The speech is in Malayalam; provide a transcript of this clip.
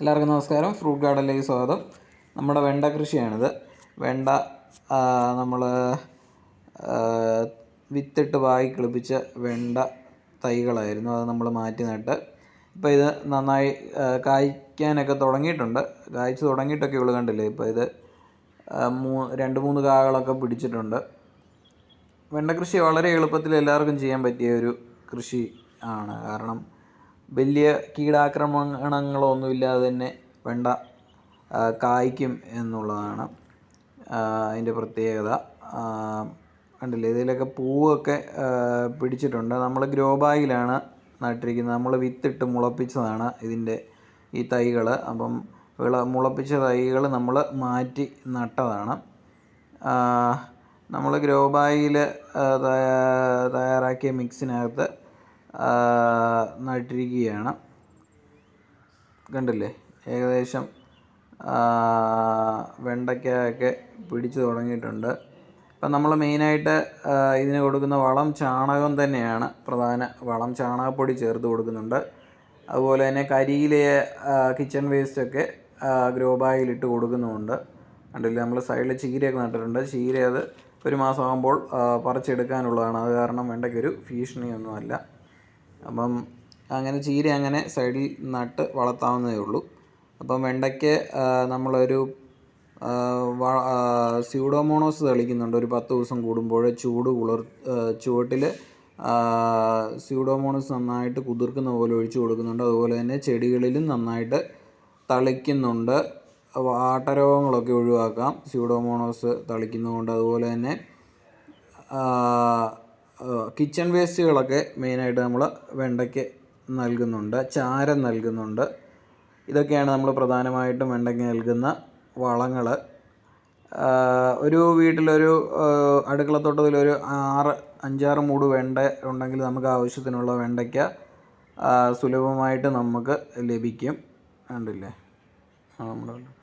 എല്ലാവർക്കും നമസ്കാരം. ഫ്രൂട്ട് ഗാർഡനിലേക്ക് സ്വാഗതം. നമ്മുടെ വെണ്ട കൃഷിയാണിത്. വെണ്ട നമ്മൾ വിത്തിട്ട് വായി കിളിപ്പിച്ച വെണ്ട തൈകളായിരുന്നു. അത് നമ്മൾ മാറ്റി നട്ട്. ഇപ്പോൾ ഇത് നന്നായി കായ്ക്കാനൊക്കെ തുടങ്ങിയിട്ടുണ്ട്. കായ്ച്ചു തുടങ്ങിയിട്ടൊക്കെ ഉള്ളു കണ്ടില്ലേ? ഇപ്പോൾ ഇത് മൂ രണ്ട് മൂന്ന് കാകളൊക്കെ പിടിച്ചിട്ടുണ്ട്. വെണ്ട കൃഷി വളരെ എളുപ്പത്തിൽ എല്ലാവർക്കും ചെയ്യാൻ പറ്റിയ ഒരു കൃഷി ആണ്. കാരണം വലിയ കീടാക്രമണങ്ങളൊന്നും ഇല്ലാതെ തന്നെ വെണ്ട കായ്ക്കും എന്നുള്ളതാണ് അതിന്റെ പ്രത്യേകത. കണ്ടില്ലേ ഇതിലൊക്കെ പൂവൊക്കെ പിടിച്ചിട്ടുണ്ട്. നമ്മൾ ഗ്രോ ബാഗിലാണ് നട്ടിരിക്കുന്നത്. നമ്മൾ വിത്തിട്ട് മുളപ്പിച്ചതാണ് ഇതിന്റെ ഈ തൈകൾ. അപ്പം വിള മുളപ്പിച്ച തൈകൾ നമ്മൾ മാറ്റി നട്ടതാണ്. നമ്മൾ ഗ്രോ ബാഗിൽ തയ്യാറാക്കിയ മിക്സിനകത്ത് നട്ടിരിക്കുകയാണ്. കണ്ടില്ലേ? ഏകദേശം വെണ്ടയ്ക്കയൊക്കെ പിടിച്ചു തുടങ്ങിയിട്ടുണ്ട്. ഇപ്പം നമ്മൾ മെയിനായിട്ട് ഇതിന് കൊടുക്കുന്ന വളം ചാണകം തന്നെയാണ്. പ്രധാന വളം ചാണകപ്പൊടി ചേർത്ത് കൊടുക്കുന്നുണ്ട്. അതുപോലെ തന്നെ കരിയിലെ കിച്ചൺ വേസ്റ്റൊക്കെ ഗ്രോ ബാഗിലിട്ട് കൊടുക്കുന്നുമുണ്ട്. കണ്ടില്ലേ? നമ്മൾ സൈഡിൽ ചീരയൊക്കെ നട്ടിട്ടുണ്ട്. ചീര അത് ഒരു മാസമാകുമ്പോൾ പറിച്ചെടുക്കാനുള്ളതാണ്. അത് കാരണം വെണ്ടയ്ക്കൊരു ഭീഷണിയൊന്നുമല്ല. അപ്പം അങ്ങനെ ചീര അങ്ങനെ സൈഡിൽ നട്ട് വളർത്താവുന്നതേ ഉള്ളൂ. അപ്പം വെണ്ടയ്ക്ക് നമ്മളൊരു സ്യൂഡോമോണോസ് തെളിക്കുന്നുണ്ട്. ഒരു പത്ത് ദിവസം കൂടുമ്പോൾ ചൂട് കുളിർ ചുവട്ടിൽ സ്യൂഡോമോണോസ് നന്നായിട്ട് കുതിർക്കുന്ന പോലെ ഒഴിച്ചു കൊടുക്കുന്നുണ്ട്. അതുപോലെ തന്നെ ചെടികളിലും നന്നായിട്ട് തളിക്കുന്നുണ്ട്. വാട്ടരോഗങ്ങളൊക്കെ ഒഴിവാക്കാം. സ്യൂഡോമോണോസ് തളിക്കുന്നതുകൊണ്ട്. അതുപോലെ തന്നെ കിച്ചൺ വേസ്റ്റുകളൊക്കെ മെയിനായിട്ട് നമ്മൾ വെണ്ടയ്ക്ക് നൽകുന്നുണ്ട് ചാരം നൽകുന്നുണ്ട്. ഇതൊക്കെയാണ് നമ്മൾ പ്രധാനമായിട്ടും വെണ്ടയ്ക്ക് നൽകുന്ന വളങ്ങൾ ഒരു വീട്ടിലൊരു അടുക്കളത്തോട്ടത്തിലൊരു ആറ് അഞ്ചാറ് മൂട് വെണ്ട ഉണ്ടെങ്കിൽ നമുക്ക് ആവശ്യത്തിനുള്ള വെണ്ടയ്ക്ക സുലഭമായിട്ട് നമുക്ക് ലഭിക്കും. കണ്ടില്ലേ? നമ്മുടെ